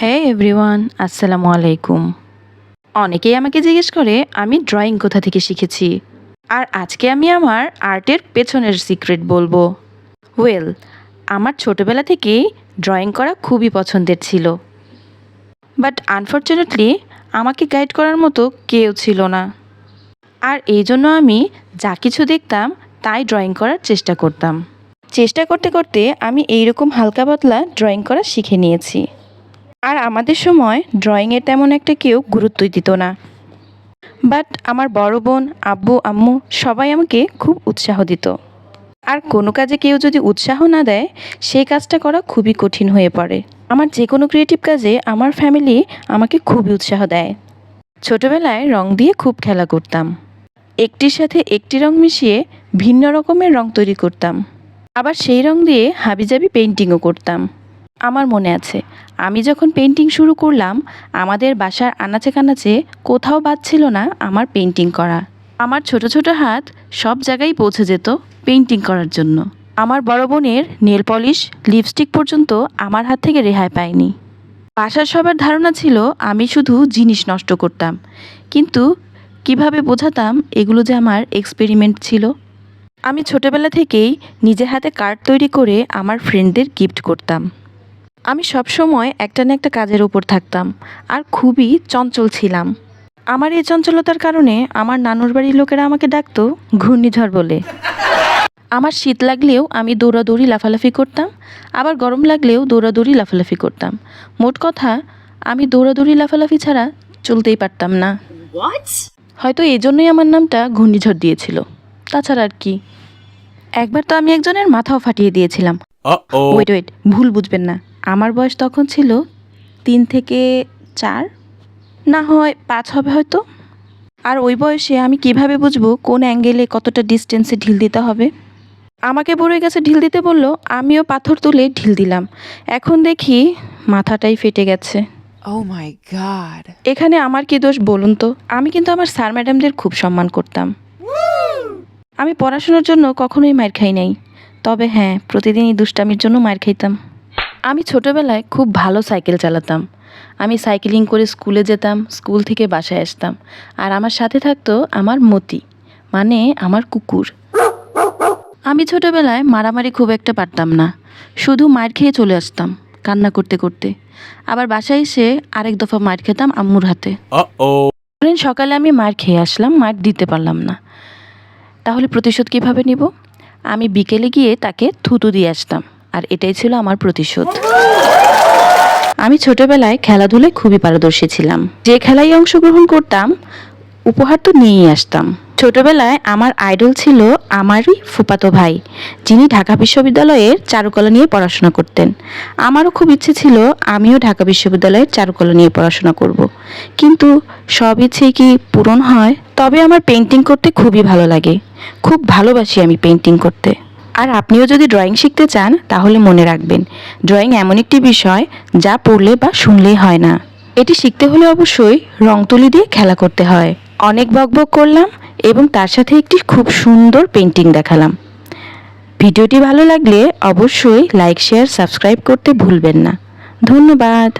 হ্যাঁ এভরিওয়ান আসসালামু আলাইকুম অনেকেই আমাকে জিজ্ঞেস করে, আমি ড্রয়িং কোথা থেকে শিখেছি? আর আজকে আমি আমার আর্টের পেছনের সিক্রেট বলব। ওয়েল আমার ছোটবেলা থেকেই ড্রয়িং করা খুবই পছন্দের ছিল। বাট আনফর্চুনেটলি আমাকে গাইড করার মতো কেউ ছিল না। আর এই জন্য আমি যা কিছু দেখতাম, তাই ড্রয়িং করার চেষ্টা করতাম। চেষ্টা করতে করতে আমি এইরকম হালকা পাতলা ড্রয়িং করা শিখে নিয়েছি। আর আমাদের সময় ড্রয়িংয়ে তেমন একটা কেউ গুরুত্বই দিত না। বাট আমার বড় বোন, আব্বু, আম্মু সবাই আমাকে খুব উৎসাহ দিত। আর কোনো কাজে কেউ যদি উৎসাহ না দেয়, সেই কাজটা করা খুবই কঠিন হয়ে পড়ে। আমার যে কোনো ক্রিয়েটিভ কাজে আমার ফ্যামিলি আমাকে খুবই উৎসাহ দেয়। ছোটবেলায় রং দিয়ে খুব খেলা করতাম। একটির সাথে একটি রং মিশিয়ে ভিন্ন রকমের রং তৈরি করতাম। আবার সেই রং দিয়ে হাবিজাবি পেন্টিংও করতাম। আমার মনে আছে। আমি যখন পেন্টিং শুরু করলাম, আমাদের বাসার আনাচে কানাচে কোথাও বাদ ছিল না আমার পেন্টিং করা। আমার ছোট ছোট হাত সব জায়গায় পৌঁছে যেত পেন্টিং করার জন্য। আমার বড় বোনের নেল পলিশ লিপস্টিক পর্যন্ত আমার হাত থেকে রেহাই পায়নি বাসার সবার ধারণা ছিল আমি শুধু জিনিস নষ্ট করতাম। কিন্তু কীভাবে বোঝাতাম এগুলো যে আমার এক্সপেরিমেন্ট ছিল? আমি ছোটবেলা থেকেই নিজের হাতে কার্ড তৈরি করে আমার ফ্রেন্ডদের গিফট করতাম। আমি সবসময় একটা না একটা কাজের উপর থাকতাম আর খুবই চঞ্চল ছিলাম। আমার এই চঞ্চলতার কারণে আমার নানুর বাড়ির লোকেরা আমাকে ডাকতো ঘূর্ণিঝড় বলে। আমার শীত লাগলেও আমি দৌড়াদৌড়ি লাফালাফি করতাম আবার গরম লাগলেও দৌড়াদৌড়ি লাফালাফি করতাম। মোট কথা আমি দৌড়াদৌড়ি লাফালাফি ছাড়া চলতেই পারতাম না। হয়তো এই জন্যই আমার নামটা ঘূর্ণিঝড় দিয়েছিল। তাছাড়া আর কি। একবার তো আমি একজনের মাথাও ফাটিয়ে দিয়েছিলাম। ওয়েট ওয়েট ভুল বুঝবেন না। আমার বয়স তখন ছিল তিন থেকে চার। না হয় পাঁচ হবে হয়তো। আর ওই বয়সে আমি কীভাবে বুঝব কোন অ্যাঙ্গেলে কতটা ডিস্টেন্সে ঢিল দিতে হবে? আমাকে বড়ই গাছে ঢিল দিতে বলল আমিও পাথর তুলে ঢিল দিলাম। এখন দেখি মাথাটাই ফেটে গেছে। Oh my god. এখানে আমার কি দোষ বলুন তো? আমি কিন্তু আমার স্যার ম্যাডামদের খুব সম্মান করতাম। আমি পড়াশোনার জন্য কখনোই মার খাই নাই। তবে হ্যাঁ প্রতিদিনই দুষ্টামির জন্য মার খাইতাম। আমি ছোটোবেলায় খুব ভালো সাইকেল চালাতাম। আমি সাইকেলিং করে স্কুলে যেতাম স্কুল থেকে বাসায় আসতাম। আর আমার সাথে থাকতো আমার মতি মানে আমার কুকুর। আমি ছোটোবেলায় মারামারি খুব একটা পারতাম না। শুধু মার খেয়ে চলে আসতাম কান্না করতে করতে। আবার বাসায় এসে আরেক দফা মার খেতাম আম্মুর হাতে। সকালে আমি মার খেয়ে আসলাম মার দিতে পারলাম না। তাহলে প্রতিশোধ কীভাবে নিব? আমি বিকেলে গিয়ে তাকে থুতু দিয়ে আসতাম। আর এটাই ছিল আমার প্রতিশোধ। আমি ছোটবেলায় খেলাধুলায় খুবই পারদর্শী ছিলাম। যে খেলায় অংশগ্রহণ করতাম, উপহার তো নিয়েই আসতাম। ছোটবেলায় আমার আইডল ছিল আমারই ফুপাতো ভাই, যিনি ঢাকা বিশ্ববিদ্যালয়ের চারুকলা নিয়ে পড়াশোনা করতেন। আমারও খুব ইচ্ছে ছিল আমিও ঢাকা বিশ্ববিদ্যালয়ের চারুকলা নিয়ে পড়াশোনা করব। কিন্তু সব ইচ্ছেই কি পূরণ হয়? তবে আমার পেন্টিং করতে খুবই ভালো লাগে। খুব ভালোবাসি আমি পেন্টিং করতে। আর আপনিও যদি ড্রয়িং শিখতে চান, তাহলে মনে রাখবেন ড্রয়িং এমন একটি বিষয় যা পড়লে বা শুনলেই হয় না। এটি শিখতে হলে অবশ্যই রং তুলি দিয়ে খেলা করতে হয়। অনেক বকবক করলাম এবং তার সাথে একটি খুব সুন্দর পেন্টিং দেখালাম। ভিডিওটি ভালো লাগলে অবশ্যই লাইক শেয়ার সাবস্ক্রাইব করতে ভুলবেন না। ধন্যবাদ।